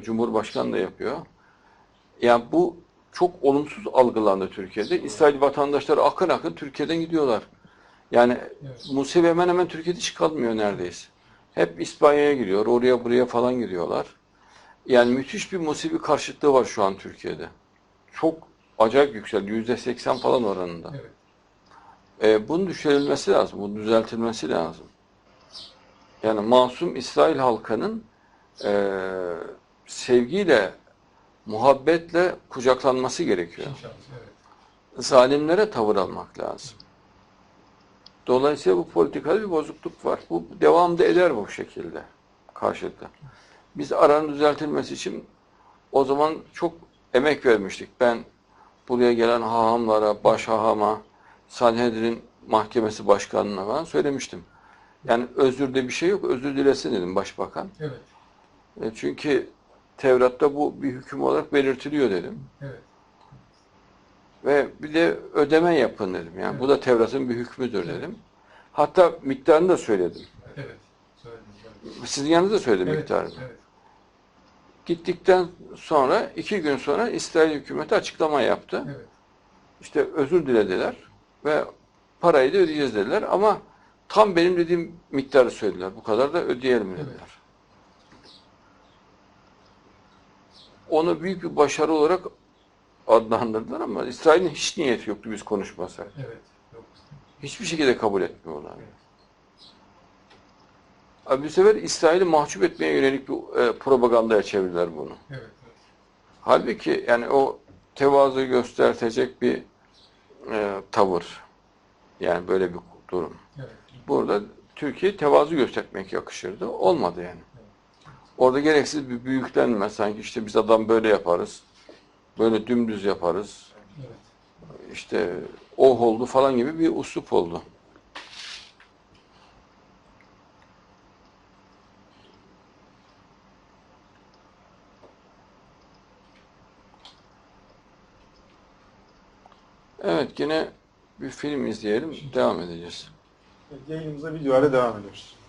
Cumhurbaşkanı da yapıyor. Yani bu çok olumsuz algılandı Türkiye'de. İsrail vatandaşları akın akın Türkiye'den gidiyorlar. Yani Evet. Musevi hemen hemen Türkiye'de hiç kalmıyor neredeyse. Hep İspanya'ya giriyor, oraya buraya falan giriyorlar. Yani müthiş bir Musevi karşıtlığı var şu an Türkiye'de. Çok acayip yükseldi. Yüzde seksen falan oranında. Evet. E, bunun düşürülmesi lazım, bunun düzeltilmesi lazım. Yani masum İsrail halkının e, sevgiyle, muhabbetle kucaklanması gerekiyor. Zalimlere tavır almak lazım. Dolayısıyla bu politikada bir bozukluk var. Bu devam da eder bu şekilde karşılıklı. Biz aranın düzeltilmesi için o zaman çok emek vermiştik. Ben buraya gelen hahamlara, baş hahama, Sanhedrin mahkemesi başkanına falan söylemiştim. Yani özürde bir şey yok, özür dilesin dedim başbakan. Evet. E, Çünkü Tevrat'ta bu bir hüküm olarak belirtiliyor dedim. Evet. Ve bir de ödeme yapın dedim. Yani bu da Tevrat'ın bir hükmüdür dedim. Hatta miktarını da söyledim. Evet. Söyledim. Sizin yanınızda söyledim Evet. miktarını. Evet. Gittikten sonra iki gün sonra İsrail hükümeti açıklama yaptı. Evet. İşte özür dilediler ve parayı da ödeyeceğiz dediler ama tam benim dediğim miktarı söylediler. Bu kadar da ödeyelim dediler. Evet. Onu büyük bir başarı olarak adlandırdılar ama İsrail'in hiç niyeti yoktu biz konuşmasak. Evet. Yok. Hiçbir şekilde kabul etmiyorlar. Evet. Abi bu sefer İsrail'i mahcup etmeye yönelik bir e, propagandaya çevirdiler bunu. Evet. evet. Halbuki yani o tevazu göstertecek bir e, tavır. Yani böyle bir durum. Evet. Burada Türkiye tevazu göstermek yakışırdı. Olmadı yani. Orada gereksiz bir büyüklenme. Sanki işte biz adam böyle yaparız. Böyle dümdüz yaparız. Evet. İşte oh oldu falan gibi bir uslup oldu. Evet yine bir film izleyelim. Devam edeceğiz. Yayınımıza videoyla devam ediyoruz.